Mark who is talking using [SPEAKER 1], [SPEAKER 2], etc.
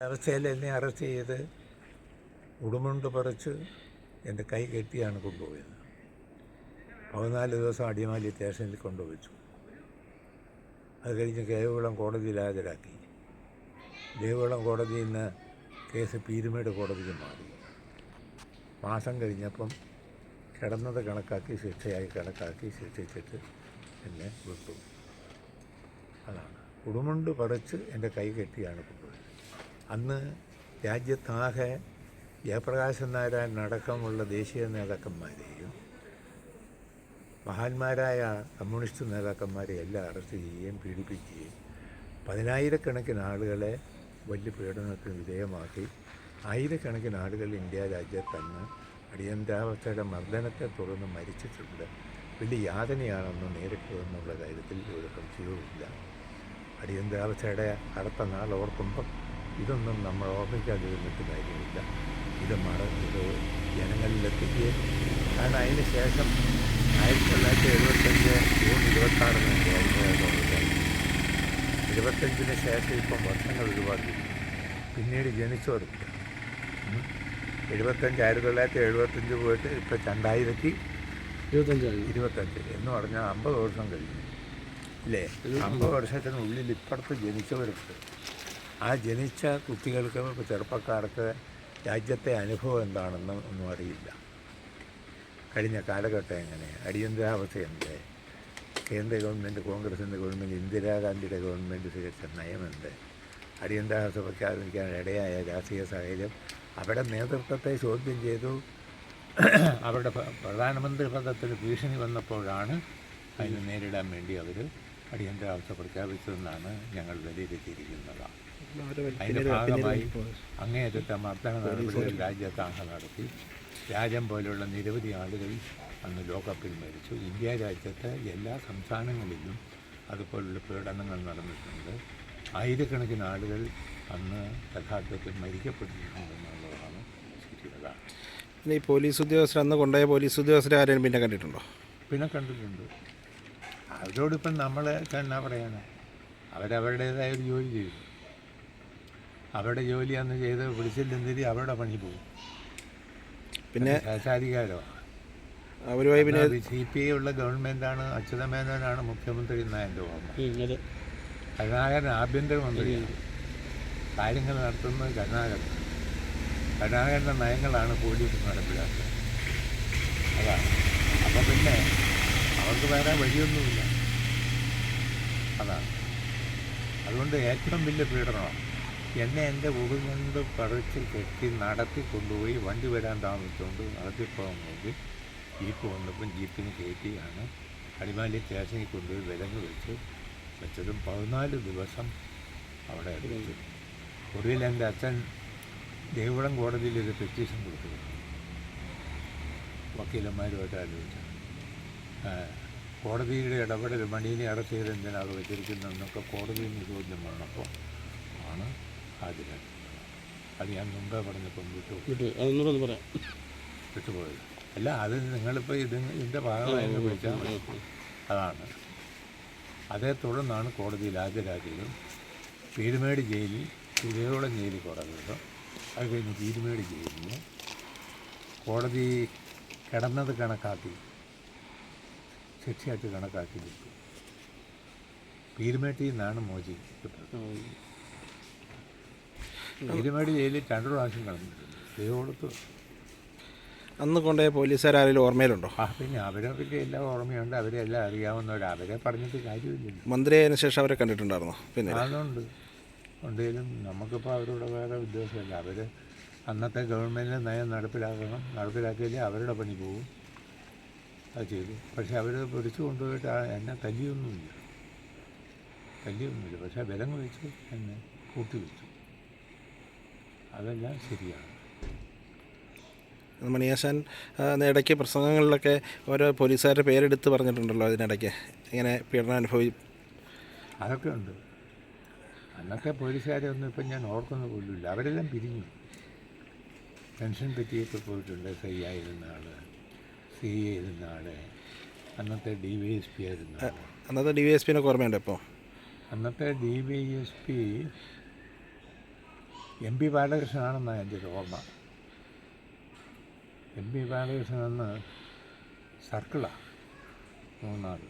[SPEAKER 1] അവസ്ഥയിൽ എന്നെ അറസ്റ്റ് ചെയ്ത് ഉടുമുണ്ട് പറിച്ച് എന്റെ കൈ കെട്ടിയാണ് കൊണ്ടുപോയത്. പതിനാല് ദിവസം അടിമാലി സ്റ്റേഷനിൽ കൊണ്ടുവച്ചു. അത് കഴിഞ്ഞ് ദേവകുളം കോടതിയിൽ ഹാജരാക്കി. ദേവകുളം കോടതിയിൽ നിന്ന് കേസ് പീരുമേട് കോടതിക്ക് മാറി. മാസം കഴിഞ്ഞപ്പം കിടന്നത് കണക്കാക്കി ശിക്ഷയായി കണക്കാക്കി ശിക്ഷിച്ചിട്ട് എന്നെ വിട്ടു. അതാണ്. ഉടുമുണ്ട് പറിച്ച് എന്റെ കൈ കെട്ടിയാണ് കൊണ്ടുപോയത്. അന്ന് രാജ്യത്താകെ ജയപ്രകാശൻ നാരായണൻ അടക്കമുള്ള ദേശീയ നേതാക്കന്മാരെയും മഹാന്മാരായ കമ്മ്യൂണിസ്റ്റ് നേതാക്കന്മാരെ എല്ലാം അറസ്റ്റ് ചെയ്യുകയും പീഡിപ്പിക്കുകയും പതിനായിരക്കണക്കിന് ആളുകളെ വലിയ പീഡനത്തിന് വിധേയമാക്കി. ആയിരക്കണക്കിന് ആളുകൾ ഇന്ത്യ രാജ്യത്തന്ന് അടിയന്തരാവസ്ഥയുടെ മർദ്ദനത്തെ തുടർന്ന് മരിച്ചിട്ടുണ്ട്. വലിയ യാതനയാണെന്ന് നേരിട്ടു എന്നുള്ള കാര്യത്തിൽ ഒരു സംശയവുമില്ല അടിയന്തരാവസ്ഥയുടെ അടുത്ത നാൾ ഓർക്കുമ്പം ഇതൊന്നും നമ്മൾ ഓർമ്മിക്കാതിരുന്നിട്ട് കാര്യമില്ല ഇത് മറ ഇത് ജനങ്ങളിലെത്തിക്കുകയും കാരണം അതിന് ശേഷം ആയിരത്തി തൊള്ളായിരത്തി എഴുപത്തഞ്ച് ജൂൺ ഇരുപത്താറിന് ഇരുപത്തഞ്ചിന് ശേഷം ഇപ്പം വർഷങ്ങൾ ഒരുപാട്. പിന്നീട് ജനിച്ചവർക്ക്. എഴുപത്തഞ്ച് ആയിരത്തി തൊള്ളായിരത്തി എഴുപത്തഞ്ച് പോയിട്ട് ഇപ്പം രണ്ടായിരത്തി
[SPEAKER 2] ഇരുപത്തഞ്ച്
[SPEAKER 1] ഇരുപത്തഞ്ച് എന്ന് പറഞ്ഞാൽ അമ്പത് വർഷം കഴിഞ്ഞു. അല്ലേ അമ്പത് വർഷത്തിനുള്ളിൽ ഇപ്പുറത്ത് ജനിച്ചവർക്ക് ആ ജനിച്ച കുട്ടികൾക്ക് ചെറുപ്പക്കാർക്ക് രാജ്യത്തെ അനുഭവം എന്താണെന്ന് ഒന്നും അറിയില്ല. കഴിഞ്ഞ കാലഘട്ടം എങ്ങനെ? അടിയന്തരാവസ്ഥ എന്ത്? കേന്ദ്ര ഗവൺമെന്റ് കോൺഗ്രസിന്റെ ഗവൺമെന്റ് ഇന്ദിരാഗാന്ധിയുടെ ഗവൺമെന്റ് സ്വീകരിച്ച നയമെന്ത്? അടിയന്തരാവസ്ഥ പ്രഖ്യാപിക്കാൻ ഇടയായ രാഷ്ട്രീയ സാഹചര്യം അവിടെ നേതൃത്വത്തെ ചോദ്യം ചെയ്തു. അവരുടെ പ്രധാനമന്ത്രി പദത്തിന് ഭീഷണി വന്നപ്പോഴാണ് അതിനെ നേരിടാൻ വേണ്ടി അവർ അടിയന്തരാവസ്ഥ പ്രഖ്യാപിച്ചതെന്നാണ് ഞങ്ങൾ വിലയിരുത്തിയിരിക്കുന്നത്. അതിന്റെ ഭാഗമായി അങ്ങേയറ്റത്തെ മർദ്ദന നടപടികൾ രാജ്യത്താകെ നടത്തി. രാജ്യം പോലെയുള്ള നിരവധി ആളുകൾ അന്ന് ലോകകപ്പിൽ മരിച്ചു. ഇന്ത്യ രാജ്യത്തെ എല്ലാ സംസ്ഥാനങ്ങളിലും അതുപോലുള്ള പീഡനങ്ങൾ നടന്നിട്ടുണ്ട്. ആയിരക്കണക്കിന് ആളുകൾ അന്ന് യഥാർത്ഥത്തിൽ മരിക്കപ്പെട്ടിട്ടുണ്ടെന്നുള്ളതാണ് ശരിയത
[SPEAKER 2] പിന്നെ ഈ പോലീസ് ഉദ്യോഗസ്ഥർ അന്ന് കൊണ്ടുപോയ പോലീസ് ഉദ്യോഗസ്ഥരെ ആരെയും പിന്നെ കണ്ടിട്ടുണ്ടോ?
[SPEAKER 1] പിന്നെ കണ്ടിട്ടുണ്ട്. അവരോടിപ്പം നമ്മൾ എന്നാ പറയണേ? അവരവരുടേതായ ഒരു ജോലി ചെയ്തു. അവരുടെ ജോലി അന്ന് ചെയ്ത് പിടിച്ചില്ലെന്നിരി അവരുടെ പണി പോകും.
[SPEAKER 2] പിന്നെ
[SPEAKER 1] ശേഷാധികാരമാണ്
[SPEAKER 2] അവരുമായി പിന്നെ
[SPEAKER 1] സി പി ഐ ഉള്ള ഗവൺമെന്റാണ് അച്യുതമേനോനാണ് മുഖ്യമന്ത്രി എന്നാണ് എന്റെ ഓർമ്മ. കരുണാകരൻ ആഭ്യന്തരമന്ത്രിയാണ് കാര്യങ്ങൾ നടത്തുന്നത് കരുണാകരൻ കരുണാകരന്റെ നയങ്ങളാണ് പോലീസ് നടപ്പിലാക്കുന്നത്. അതാണ് അപ്പം പിന്നെ അവർക്ക് വേറെ വഴിയൊന്നുമില്ല. അതാണ് അതുകൊണ്ട് ഏറ്റവും വലിയ പീഡനമാണ്. എന്നെ എന്റെ ഉള്ളിൽ നിന്ന് പറിച്ച് കെട്ടി നടത്തി കൊണ്ടുപോയി വണ്ടി വരാൻ താമസിച്ചുകൊണ്ട് നടത്തിപ്പോകാൻ നോക്കി. ജീപ്പ് വന്നപ്പം ജീപ്പിന് കയറ്റിയാണ്. അടിമാലി സ്റ്റേഷനിൽ കൊണ്ടുപോയി വിലങ്ങ് വെച്ച് വെച്ചതും പതിനാല് ദിവസം അവിടെ വെച്ചു ഒടുവിൽ എന്റെ അച്ഛൻ ദേവികുളം കോടതിയിൽ ഒരു പെറ്റീഷൻ കൊടുത്തു വക്കീലന്മാരുമായിട്ട് ആലോചിച്ചു കോടതിയുടെ ഇടപെടൽ മണീനെ ചെയ്ത് എന്തിനാണ് വെച്ചിരിക്കുന്നതെന്നൊക്കെ കോടതിയിൽ നിന്ന് ചോദ്യം വന്നപ്പോൾ ആണ് ഹാജരാക്കി അത് ഞാൻ മുമ്പേ പറഞ്ഞപ്പം വിട്ടു.
[SPEAKER 2] വിട്ടു. അതൊന്നുകൂടെ പറയാം.
[SPEAKER 1] വിട്ടുപോയത്. അല്ല അത് നിങ്ങളിപ്പോൾ ഇത് ഇതിന്റെ ഭാഗമായിരുന്നു വിളിച്ചാൽ മതി. അതാണ്. അതേ തുടർന്നാണ് കോടതിയിൽ ഹാജരാക്കിയതും പീരുമേട് ജയിലിൽ തിരുവോളം ജയിലിൽ കുറഞ്ഞത്. അത് കഴിഞ്ഞ് പീരുമേട് ജയിലിൽ കോടതി കിടന്നത് കണക്കാക്കി ശിക്ഷയായിട്ട് കണക്കാക്കി വിട്ടു പീരുമേട്ടിൽ നിന്നാണ് മോചി പീരുമേട് ജയിലിൽ രണ്ട് പ്രാവശ്യം കിടന്നിട്ടുണ്ട് കൊടുത്തു
[SPEAKER 2] അന്ന് കൊണ്ടുപോയ പോലീസുകാരും ഓർമ്മയിലുണ്ടോ?
[SPEAKER 1] ആ പിന്നെ അവരൊക്കെ എല്ലാ ഓർമ്മയുണ്ട്. അവരെല്ലാം അറിയാവുന്നവരാണ് അറിയാവുന്നവർ. അവരെ പറഞ്ഞിട്ട് കാര്യമില്ല
[SPEAKER 2] മന്ത്രിയായതിനു ശേഷം അവരെ കണ്ടിട്ടുണ്ടായിരുന്നോ? പിന്നെ.
[SPEAKER 1] അതുണ്ട്. ഉണ്ടെങ്കിലും നമുക്കിപ്പോൾ അവരോട് വേറെ ഉദ്ദേശമില്ല. അവർ അന്നത്തെ ഗവൺമെന്റ് നയം നടപ്പിലാക്കണം. നടപ്പിലാക്കിയാലേ അവരുടെ പണി പോകും അത് ചെയ്തു. പക്ഷേ അവർ പിടിച്ചു കൊണ്ടുപോയിട്ട് എന്നെ തല്ലിയൊന്നുമില്ല തല്ലിയൊന്നുമില്ല പക്ഷേ വിലങ്ങ് വെച്ച്. എന്നെ കൂട്ടി വെച്ചു. അതെല്ലാം ശരിയാണ്.
[SPEAKER 2] മണിയാശാൻ ഇടയ്ക്ക് പ്രസംഗങ്ങളിലൊക്കെ ഓരോ പോലീസുകാരുടെ പേരെടുത്ത് പറഞ്ഞിട്ടുണ്ടല്ലോ അതിനിടയ്ക്ക്. ഇങ്ങനെ പീഡനം അനുഭവി
[SPEAKER 1] അതൊക്കെ ഉണ്ട്. അന്നത്തെ പോലീസുകാരെ ഒന്നും ഇപ്പം ഞാൻ ഓർക്കുന്ന പോലുമില്ല. അവരെല്ലാം പിരിഞ്ഞു. പെൻഷൻ പറ്റിയൊക്കെ പോയിട്ടുണ്ട്. എസ് ഐ ആയിരുന്ന ആൾ സി ആയിരുന്ന ആൾ അന്നത്തെ ഡി വൈ എസ് പി ആയിരുന്ന
[SPEAKER 2] അന്നത്തെ ഡി വൈ എസ് പിന്നെ ഓർമ്മയുണ്ട് ഇപ്പോൾ
[SPEAKER 1] അന്നത്തെ D Y S P M P ബാലകൃഷ്ണനാണെന്നാണ് എന്റെ ഒരു ഓർമ്മ. എം പി ബാലകൃഷ്ണൻ അന്ന് സർക്കിളാണ് മൂന്നാർ